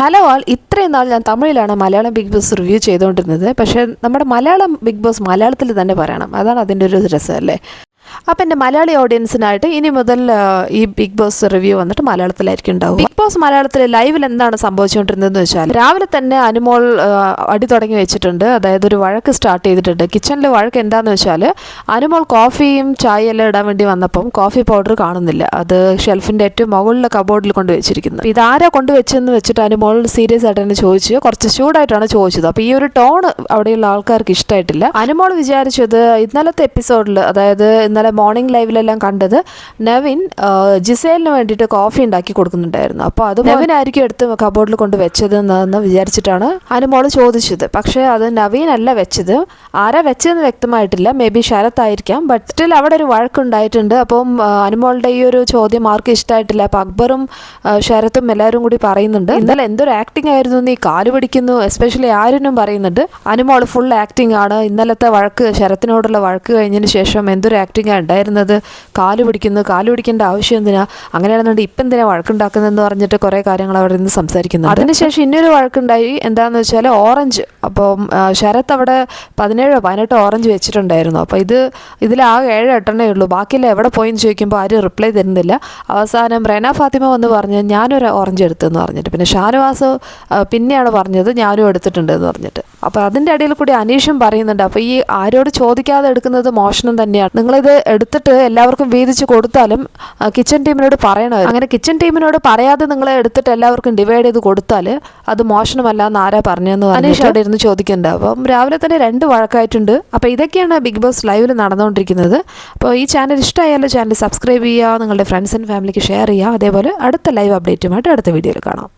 Hello ആൾ ഇത്രയും നാൾ ഞാൻ തമിഴിലാണ് മലയാളം ബിഗ് ബോസ് റിവ്യൂ ചെയ്തുകൊണ്ടിരുന്നത് പക്ഷേ നമ്മുടെ മലയാളം ബിഗ് ബോസ് മലയാളത്തിൽ തന്നെ പറയണം. അതാണ് അതിന്റെ ഒരു രസം അല്ലേ? അപ്പം എന്റെ മലയാളി ഓഡിയൻസിനായിട്ട് ഇനി മുതൽ ഈ ബിഗ് ബോസ് റിവ്യൂ വന്നിട്ട് മലയാളത്തിലായിരിക്കും ഉണ്ടാവും ബിഗ് ബോസ് മലയാളത്തിൽ ലൈവിൽ എന്താണ് സംഭവിച്ചുകൊണ്ടിരുന്നതെന്ന് വെച്ചാൽ രാവിലെ തന്നെ അനുമോൾ അടി തുടങ്ങി വെച്ചിട്ടുണ്ട്. അതായത് ഒരു വഴക്ക് സ്റ്റാർട്ട് ചെയ്തിട്ടുണ്ട്. കിച്ചണിൽ വഴക്ക് എന്താണെന്ന് വെച്ചാൽ അനുമോൾ കോഫിയും ചായ എല്ലാം ഇടാൻ വേണ്ടി വന്നപ്പം കോഫി പൗഡർ കാണുന്നില്ല. അത് ഷെൽഫിന്റെ ഏറ്റവും മുകളിലെ കബോർഡിൽ കൊണ്ട് വെച്ചിരിക്കുന്നത്. ഇത് ആരാ കൊണ്ടുവച്ചെന്ന് വെച്ചിട്ട് അനുമോൾ സീരിയസ് ആയിട്ട് തന്നെ ചോദിച്ചു. കുറച്ച് ചൂടായിട്ടാണ് ചോദിച്ചത്. അപ്പോൾ ഈ ഒരു ടോൺ അവിടെയുള്ള ആൾക്കാർക്ക് ഇഷ്ടമായിട്ടില്ല. അനുമോൾ വിചാരിച്ചത് ഇന്നലത്തെ എപ്പിസോഡിൽ അതായത് ഇന്നലെ മോർണിംഗ് ലൈവിലെല്ലാം കണ്ടത് നവിൻ ജിസേലിന് വേണ്ടിയിട്ട് കോഫി ഉണ്ടാക്കി കൊടുക്കുന്നുണ്ടായിരുന്നു. അപ്പോൾ അത് നവിൻ ആയിരിക്കും എടുത്ത് കബോർഡിൽ കൊണ്ട് വെച്ചത് എന്ന് വിചാരിച്ചിട്ടാണ് അനുമോൾ ചോദിച്ചത്. പക്ഷേ അത് നവീൻ അല്ല വെച്ചത്. ആരാ വെച്ചതെന്ന് വ്യക്തമായിട്ടില്ല. മേ ബി ശരത് ആയിരിക്കാം. ബട്ട് സ്റ്റിൽ അവിടെ ഒരു വഴക്കുണ്ടായിട്ടുണ്ട്. അപ്പം അനുമോളുടെ ഈ ഒരു ചോദ്യം ആർക്കും ഇഷ്ടമായിട്ടില്ല അപ്പം അക്ബറും ശരത്തും എല്ലാവരും കൂടി പറയുന്നുണ്ട്. ഇന്നലെ എന്തൊരു ആക്ടിംഗ് ആയിരുന്നു നീ കാൽ പിടിക്കുന്നു എസ്പെഷ്യലി ആരിനും പറയുന്നുണ്ട്. അനുമോൾ ഫുൾ ആക്ടിംഗ് ആണ്. ഇന്നലത്തെ വഴക്ക് ശരത്തിനോടുള്ള വഴക്ക് കഴിഞ്ഞതിന് ശേഷം എന്തൊരു ആക്ടിംഗ് ഉണ്ടായിരുന്നത്? കാൽ പിടിക്കുന്നു. കാൽ പിടിക്കേണ്ട ആവശ്യം എന്തിനാ? അങ്ങനെയാണെന്നുണ്ട് ഇപ്പം എന്തിനാ വഴക്കുണ്ടാക്കുന്നതെന്ന് പറഞ്ഞിട്ട് കുറേ കാര്യങ്ങൾ അവിടെ നിന്ന് സംസാരിക്കുന്നു അതിനുശേഷം ഇന്നൊരു വഴക്കുണ്ടായി. എന്താണെന്ന് വെച്ചാൽ ഓറഞ്ച്. അപ്പോൾ ശരത്ത് അവിടെ പതിനേഴോ പതിനെട്ടോ ഓറഞ്ച് വെച്ചിട്ടുണ്ടായിരുന്നു. അപ്പോൾ ഇത് ഇതിലാകെ ഏഴ് എട്ടെണ്ണേ ഉള്ളൂ. ബാക്കിയെല്ലാം എവിടെ പോയി എന്ന് ചോദിക്കുമ്പോൾ ആരും റിപ്ലൈ തരുന്നില്ല. അവസാനം റെന ഫാത്തിമ വന്ന് പറഞ്ഞ് ഞാനൊരു ഓറഞ്ച് എടുത്തെന്ന് പറഞ്ഞിട്ട്. പിന്നെ ഷാനവാസ് പിന്നെയാണ് പറഞ്ഞത് ഞാനും എടുത്തിട്ടുണ്ട് എന്ന് പറഞ്ഞിട്ട്. അപ്പോൾ അതിന്റെ ഇടയിൽ കൂടി അനീഷും പറയുന്നുണ്ട്. അപ്പോൾ ഈ ആരോട് ചോദിക്കാതെ എടുക്കുന്നത് മോഷണം തന്നെയാണ്. നിങ്ങളിത് എടുത്തിട്ട് എല്ലാവർക്കും വീതിച്ച് കൊടുത്താലും കിച്ചൺ ടീമിനോട് പറയണം അങ്ങനെ കിച്ചൺ ടീമിനോട് പറയാതെ നിങ്ങൾ എടുത്തിട്ട് എല്ലാവർക്കും ഡിവൈഡ് ചെയ്ത് കൊടുത്താൽ അത് മോഷണമല്ല എന്ന് ആരാ പറഞ്ഞതെന്ന് അനീഷ് അവിടെ ഇരുന്ന് ചോദിക്കേണ്ടത് അപ്പം രാവിലെ തന്നെ രണ്ട് വഴക്കായിട്ടുണ്ട്. അപ്പോൾ ഇതൊക്കെയാണ് ബിഗ് ബോസ് ലൈവിൽ നടന്നുകൊണ്ടിരിക്കുന്നത്. അപ്പോൾ ഈ ചാനൽ ഇഷ്ടമായാലും ചാനൽ സബ്സ്ക്രൈബ് ചെയ്യുക നിങ്ങളുടെ ഫ്രണ്ട്സ് ആൻഡ് ഫാമിലിക്ക് ഷെയർ ചെയ്യുക. അതേപോലെ അടുത്ത ലൈവ് അപ്ഡേറ്റുമായിട്ട് അടുത്ത വീഡിയോയിൽ കാണാം.